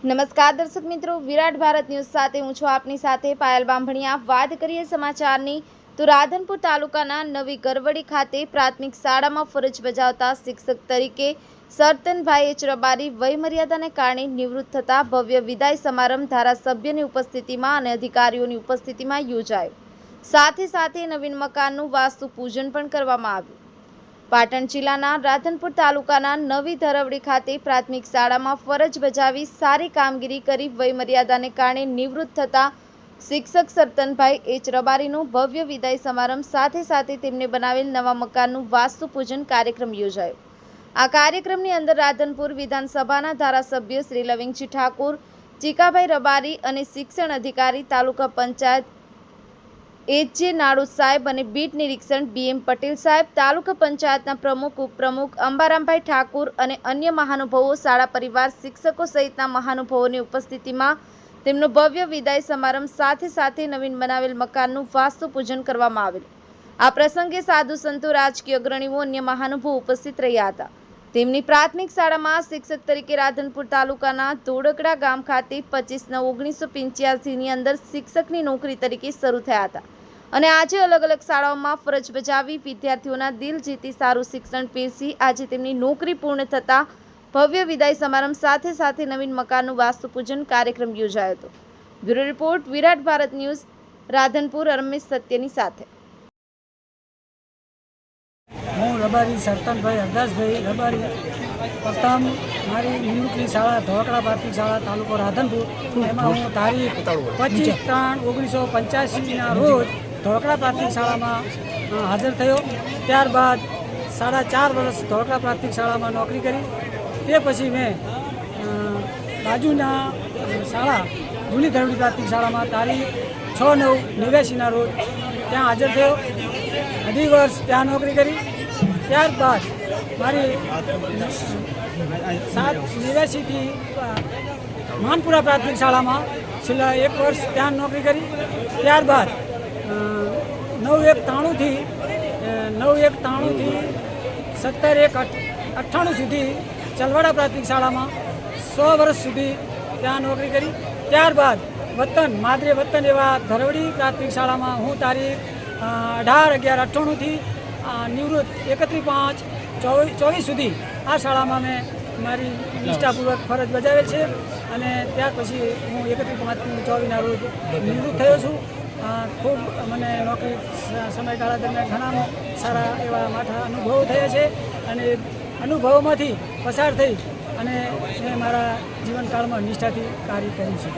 નમસ્કાર દર્શક મિત્રો, વિરાટ ભારત ન્યૂઝ સાથે હું છું આપની સાથે પાયલ બાંભણિયા. વાત કરીએ સમાચારની, તો રાધનપુર તાલુકાના નવી ગરવડી ખાતે પ્રાથમિક શાળામાં ફરજ બજાવતા શિક્ષક તરીકે સરતનભાઈ ચરબારી વયમર્યાદાને કારણે નિવૃત્ત થતા ભવ્ય વિદાય સમારંભ ધારાસભ્યની ઉપસ્થિતિમાં અને અધિકારીઓની ઉપસ્થિતિમાં યોજાયો. સાથે સાથે નવીન મકાનનું વાસ્તુ પૂજન પણ કરવામાં આવ્યું. પાટણ જિલ્લાના રાધનપુર તાલુકાના નવી ધરવડી ખાતે પ્રાથમિક શાળામાં ફરજ બજાવી સારી કામગીરી કરી વયમર્યાદાને કારણે નિવૃત્ત થતા શિક્ષક સરતનભાઈ એચ રબારીનું ભવ્ય વિદાય સમારંભ સાથે સાથે તેમને બનાવેલ નવા મકાનનું વાસ્તુ પૂજન કાર્યક્રમ યોજાયો. આ કાર્યક્રમની અંદર રાધનપુર વિધાનસભાના ધારાસભ્ય શ્રી લવિંગજી ઠાકુર, ચીકાભાઈ રબારી અને શિક્ષણ અધિકારી તાલુકા પંચાયત એચ જે નાડુ સાહેબ અને બીટ નિરીક્ષણ બીએમ પટેલ સાહેબ, તાલુકા પંચાયતના પ્રમુખ, ઉપપ્રમુખ અંબારામભાઈ ઠાકુર અને અન્ય મહાનુભાવો, શાળા પરિવાર, શિક્ષકો સહિતના મહાનુભાવોની ઉપસ્થિતિમાં તેમનો ભવ્ય વિદાય સમારંભ સાથે સાથે નવીન બનાવેલ મકાનનું વાસ્તુ પૂજન કરવામાં આવેલ. આ પ્રસંગે સાધુ સંતો, રાજકીય અગ્રણીઓ, અન્ય મહાનુભાવો ઉપસ્થિત રહ્યા હતા. તેમની પ્રાથમિક શાળામાં શિક્ષક તરીકે રાધનપુર તાલુકાના ધોળકડા ગામ ખાતે પચીસ નવ ઓગણીસો પંચ્યાસીની અંદર શિક્ષકની નોકરી તરીકે શરૂ થયા હતા. અને આજે અલગ અલગ શાળાઓમાં ફરજ બજાવી વિદ્યાર્થીઓના દિલ જીતી સારું શિક્ષણ પીરસી. આજે તેમની નોકરી પૂર્ણ થતાં ભવ્ય વિદાય સમારંભ સાથે સાથે નવીન મકાનનું વાસ્તુપૂજન કાર્યક્રમ યોજાયો હતો. Bureau report Virat Bharat news Radhanpur Ramesh સત્યની સાથે. હું રબારી સરતનભાઈ હરદાસભાઈ રબારી પ્રથમ મારી નિવૃત્તની શાળા ધોળકડા પ્રાથમિક શાળા તાલુકો રાધનપુર. એમાં હું તારીખ પચીસ ત્રણ ઓગણીસો પંચ્યાસીના રોજ ધોકડા પ્રાથમિક શાળામાં હાજર થયો. ત્યારબાદ સાડા ચાર વર્ષ ધોળકડા પ્રાથમિક શાળામાં નોકરી કરી. તે પછી મેં બાજુના શાળા, જૂની ધરવડી પ્રાથમિક શાળામાં તારીખ છ નવ નેવ્યાસીના રોજ ત્યાં હાજર થયો. અઢી વર્ષ ત્યાં નોકરી કરી. ત્યારબાદ મારી સાત નેવ્યાસીથી માનપુરા પ્રાથમિક શાળામાં છેલ્લા એક વર્ષ ત્યાં નોકરી કરી. ત્યારબાદ નવ એક ત્રાણુંથી નવ એક ત્રાણુંથી સત્તર એક અઠ- અઠ્ઠાણું સુધી ચલવાડા પ્રાથમિક શાળામાં સો વર્ષ સુધી ત્યાં નોકરી કરી. ત્યારબાદ વતન, માદરે વતન એવા ધરવડી પ્રાથમિક શાળામાં હું તારીખ અઢાર અગિયાર અઠ્ઠાણુંથી નિવૃત્ત એકત્રીસ પાંચ ચોવીસ સુધી આ શાળામાં મેં મારી નિષ્ઠાપૂર્વક ફરજ બજાવેલ છે. અને ત્યાર પછી હું એકત્રીસ પાંચ ચોવીસના રોજ નિવૃત્ત થયો છું. ખૂબ મને નોકરી સમયગાળા દરમિયાન ઘણા સારા એવા માઠા અનુભવો થયા છે અને અનુભવોમાંથી પસાર થઈ અને મેં મારા જીવનકાળમાં નિષ્ઠાથી કાર્ય કર્યું છે.